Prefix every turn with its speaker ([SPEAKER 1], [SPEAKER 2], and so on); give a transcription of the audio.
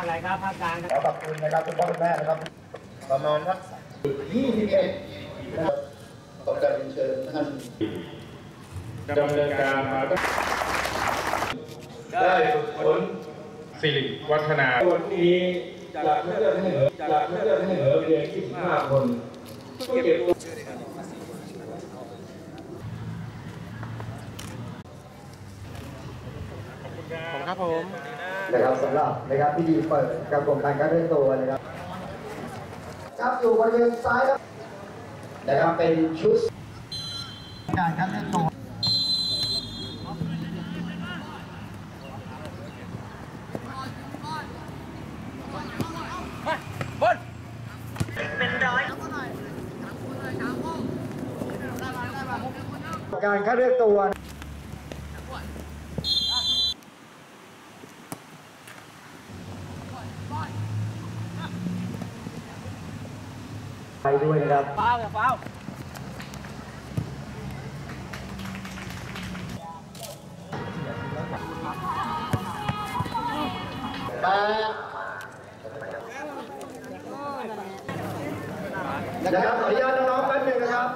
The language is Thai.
[SPEAKER 1] อะไรครับภาคกลาง
[SPEAKER 2] ขอขอบคุณนะครับคุณพ่อคุณแม่นะครับ ประมาณสัก21นะครับขอการเชิญท่าน
[SPEAKER 3] ดำเนินการมาได้ฝึกฝนสิริวัฒนาวันนี้จากนักเรียนที่เหนือจากนักเรียนที่เหนือเพียง25คนก็เก็บตัว
[SPEAKER 1] ครับผม
[SPEAKER 2] นะครับสำหรับนะครับพิธีเปิดกระบวนการการเรียนตัวนะครับครับอยู่บริเวณซ้ายครับนะครับเป็นชุดการคัดเลือกตัวการคัดเลือกตัว ไปด้วยนะครับ
[SPEAKER 1] เฝ้าเฝ้า
[SPEAKER 2] แปดนะครับขอ อนุญาตน้องๆแป๊บหนึงนะครับ